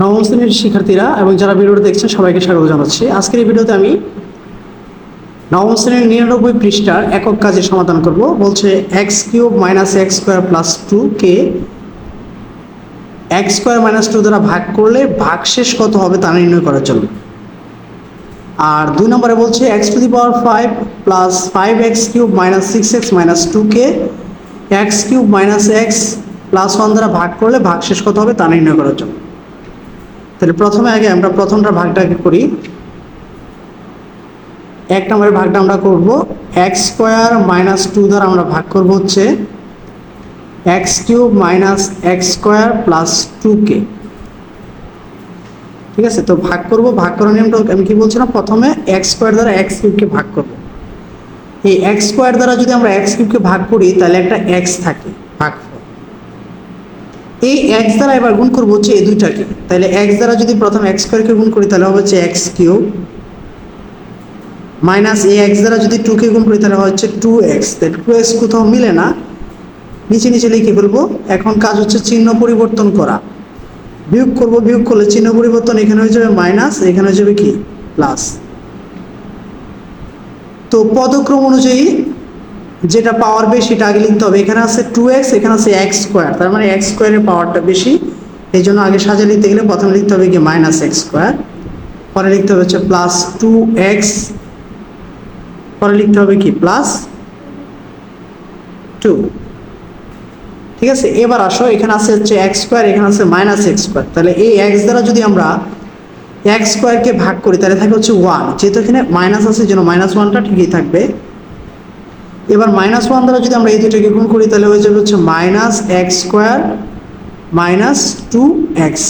নবম শ্রেণির শিক্ষার্থীরা এবং যারা ভিডিওটা দেখছেন, সবাইকে স্বাগত জানাচ্ছি। আজকের এই ভিডিওতে আমি নবম শ্রেণির নিরানব্বই পৃষ্ঠার একক কাজের সমাধান করব। বলছে x cube minus x square plus two কে এক্স স্কোয়ার মাইনাস টু দ্বারা ভাগ করলে ভাগশেষ কত হবে তা নির্ণয় করার জন্য। আর দুই নম্বরে বলছে x to the power five plus five x cube minus six x minus two K x cube minus x plus one দ্বারা ভাগ করলে ভাগশেষ কত হবে তা নির্ণয় করার জন্য। তাহলে প্রথমে আগে আমরা প্রথমটা ভাগটাকে করি। এক নম্বরের ভাগটা আমরা করব। এক্স স্কোয়ার মাইনাস টু দ্বারা আমরা ভাগ করব হচ্ছে x cube minus x square plus two কে। ঠিক আছে? তো ভাগ করব, ভাগ করার নিয়মটা আমি কি বলছিলাম? প্রথমে এক্স স্কোয়ার দ্বারা এক্স কিউবকে ভাগ করব। এই এক্স স্কোয়ার দ্বারা যদি আমরা এক্স কিউবকে ভাগ করি, তাহলে একটা এক্স থাকে, ভাগ। এই এক্স দ্বারা এবার গুণ করব হচ্ছে এই দুইটাকে। তাহলে এক্স দ্বারা যদি প্রথম এক্স স্কোয়ারকে গুণ করি, তাহলে হবে হচ্ছে এক্স কিউব মাইনাস এই এক্স দ্বারা যদি টুকে গুণ করি, তাহলে হচ্ছে টু এক্স টু এক্স কোথাও মিলে না। নিচে নিচে লিখে ফেলব, এখন কাজ হচ্ছে চিহ্ন পরিবর্তন করা। বিয়োগ করব, বিয়োগ করলে চিহ্ন পরিবর্তন এখানে হয়ে যাবে মাইনাস এখানে হয়ে যাবে কি? প্লাস তো পদক্রম অনুযায়ী যেটা পাওয়ার বেশি সেটা আগে লিখতে হবে। এখানে আছে টু এক্স এখানে আছে এক্স স্কোয়ার তার মানে এক্স স্কোয়ারের পাওয়ারটা বেশি। এই জন্য আগে সাজা লিখতে গেলে প্রথমে লিখতে হবে কি মাইনাস এক্স স্কোয়ার পরে লিখতে হবে হচ্ছে প্লাস টু এক্স পরে লিখতে হবে কি? প্লাস টু ঠিক আছে? এবার আসো, এখানে আছে হচ্ছে এক্স স্কোয়ার এখানে আছে মাইনাস এক্স স্কোয়ার তাহলে এই এক্স দ্বারা যদি আমরা এক্স স্কোয়ারকে ভাগ করি, তাহলে থাকে হচ্ছে ওয়ান যেহেতু এখানে মাইনাস আছে যেন মাইনাস ওয়ানটা ঠিকই থাকবে। এবার মাইনাস ওয়ান দ্বারা যদি আমরা এই দুটোকে গুণ করি, তাহলে হয়ে যাবে হচ্ছে minus x square minus two x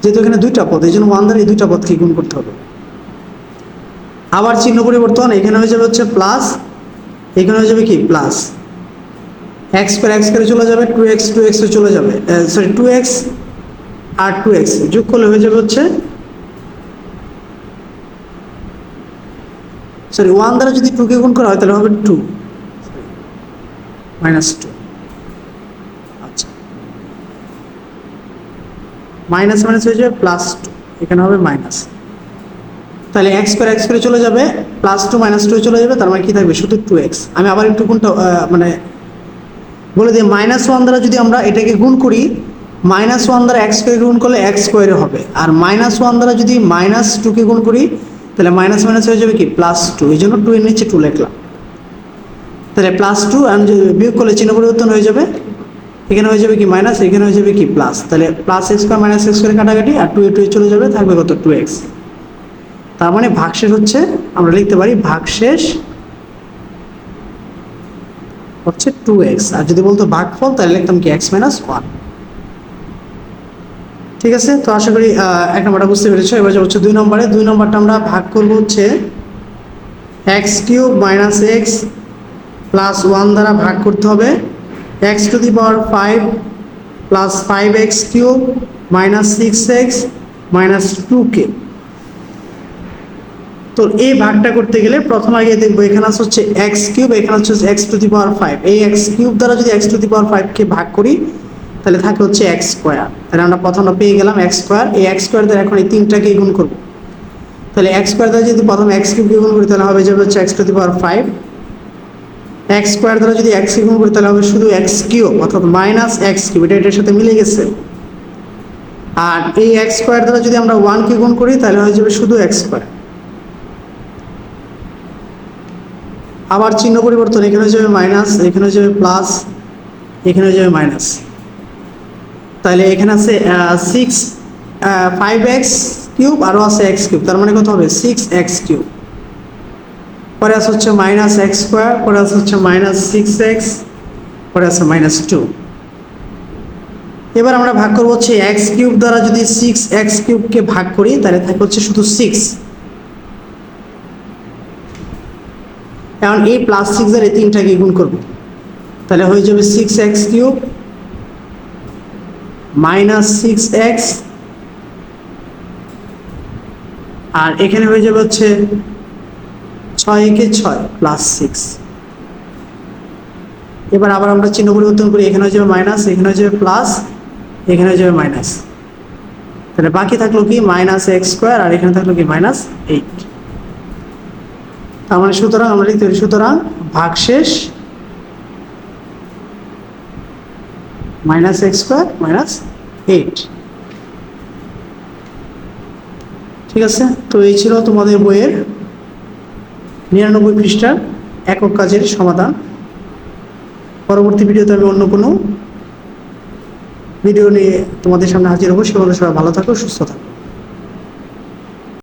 যেহেতু এখানে দুইটা পদ, এই জন্য ওয়ান দ্বারা এই দুইটা পদকে গুণ করতে হবে। আবার চিহ্ন পরিবর্তন, এখানে হয়ে যাবে হচ্ছে প্লাস এখানে হয়ে যাবে কি? প্লাস এক্স স্কোয়ার এক্স স্কোয়ারে চলে যাবে টু এক্স টু এক্সে চলে যাবে সরি টু এক্স আর টু এক্স যোগ করলে হয়ে যাবে হচ্ছে সরি ওয়ান দ্বারা যদি টুকে গুণ করা হয়, তাহলে হবে টু মাইনাস টু আচ্ছা। মাইনাস মাইনাস হয়ে যাবে প্লাস টু এখানে হবে মাইনাস তাহলে এক্স স্কোয়ার এক্স করে চলে যাবে প্লাস টু মাইনাস টু চলে যাবে, তার মানে কি থাকবে? শুধু টু এক্স আমি আবার একটু কোনটা মানে বলে দিই মাইনাস ওয়ান দ্বারা যদি আমরা এটাকে গুণ করি মাইনাস ওয়ান দ্বারা এক্স স্কোয়ার গুণ করলে এক্স স্কোয়ারে হবে। আর মাইনাস ওয়ান দ্বারা যদি মাইনাস টুকে গুণ করি তাহলে মাইনাস মাইনাস হয়ে যাবে কি? প্লাস টু এই জন্য টু এর নিচে টু লিখলাম। তাহলে প্লাস টু আর বিয়োগ করলে চিহ্ন পরিবর্তন হয়ে যাবে। এখানে হয়ে যাবে কি মাইনাস এখানে হয়ে যাবে কি প্লাস তাহলে plus x square minus x square কাটাকাটি আর টু এ টু এ চলে যাবে, থাকবে কত? টু এক্স তার মানে ভাগশেষ হচ্ছে, আমরা লিখতে পারি ভাগশেষ হচ্ছে টু এক্স আর যদি বলতো ভাগফল, তাহলে লিখতাম কি এক্স মাইনাস ওয়ান ঠিক আছে? তো আশা করি এক নম্বরটা বুঝতে পেরেছ। এবার হচ্ছে দুই নম্বরে, দুই নম্বরটা আমরা ভাগ করব হচ্ছে x cube minus x plus one দ্বারা ভাগ করতে হবে। X to the power five plus five x cube minus six x minus two কে তো এই ভাগটা করতে গেলে প্রথম আগে দেখব, এখানে আছে হচ্ছে এক্স কিউব এখানে হচ্ছে x to the power five এই এক্স কিউব দ্বারা যদি এক্স টু দি পাওয়ার ফাইভকে ভাগ করি তাহলে থাকে হচ্ছে এক্স স্কোয়ার তাহলে আমরা প্রথমে পেয়ে গেলাম এক্স স্কোয়ার এই এক্স স্কোয়ার দ্বারা এখন এই তিনটাকে গুণ করব। তাহলে এক্স স্কোয়ার দ্বারা যদি প্রথম এক্স কিউবকে গুণ করি, তাহলে হবে যাবে হচ্ছে x to the power five x square দ্বারা যদি এক্স গুণ করি, তাহলে হবে শুধু এক্স কিউব অর্থাৎ মাইনাস এক্স কিউব এটা এটার সাথে মিলে গেছে। আর এই এক্স স্কোয়ার দ্বারা যদি আমরা ওয়ান ওয়ানকে গুণ করি, তাহলে হয়ে যাবে শুধু এক্স স্কোয়ার আবার চিহ্ন পরিবর্তন, এখানে হয়ে যাবে মাইনাস এখানে হয়ে যাবে প্লাস এখানে হয়ে যাবে মাইনাস তাহলে এখানে আছে সিক্স ফাইভ এক্স কিউব আরও আছে এক্স কিউব তার মানে কত হবে? সিক্স এক্স কিউব পরে আছে হচ্ছে মাইনাস এক্স স্কোয়ার পরে আছে হচ্ছে মাইনাস সিক্স এক্স পরে আছে মাইনাস টু এবার আমরা ভাগ করব হচ্ছে এক্স কিউব দ্বারা যদি সিক্স এক্স কিউবকে ভাগ করি, তাহলে থাকে হচ্ছে শুধু সিক্স কারণ এই প্লাস সিক্স আর এই তিনটাকে গুণ করব। তাহলে হয়ে যাবে six x cube minus six x. আর এখানে হয়ে যাবে হচ্ছে ছয় একে ছয় প্লাস সিক্স এবার আবার আমরা চিহ্ন পরিবর্তন করি, এখানে হয়ে যাবে মাইনাস, এখানে হয়ে যাবে প্লাস এখানে হয়ে যাবে মাইনাস তাহলে বাকি থাকল কি? মাইনাস এক্স স্কোয়ার, আর এখানে থাকল কি? Minus eight. তার মানে সুতরাং আমরা লিখতে পারি সুতরাং ভাগশেষ minus x square minus eight ঠিক আছে? তো এই ছিল তোমাদের বইয়ের নিরানব্বই পৃষ্ঠার একক কাজের সমাধান। পরবর্তী ভিডিওতে আমি অন্য কোনো ভিডিও নিয়ে তোমাদের সামনে হাজির হব। সে সবাই ভালো থাকো, সুস্থ থাকো।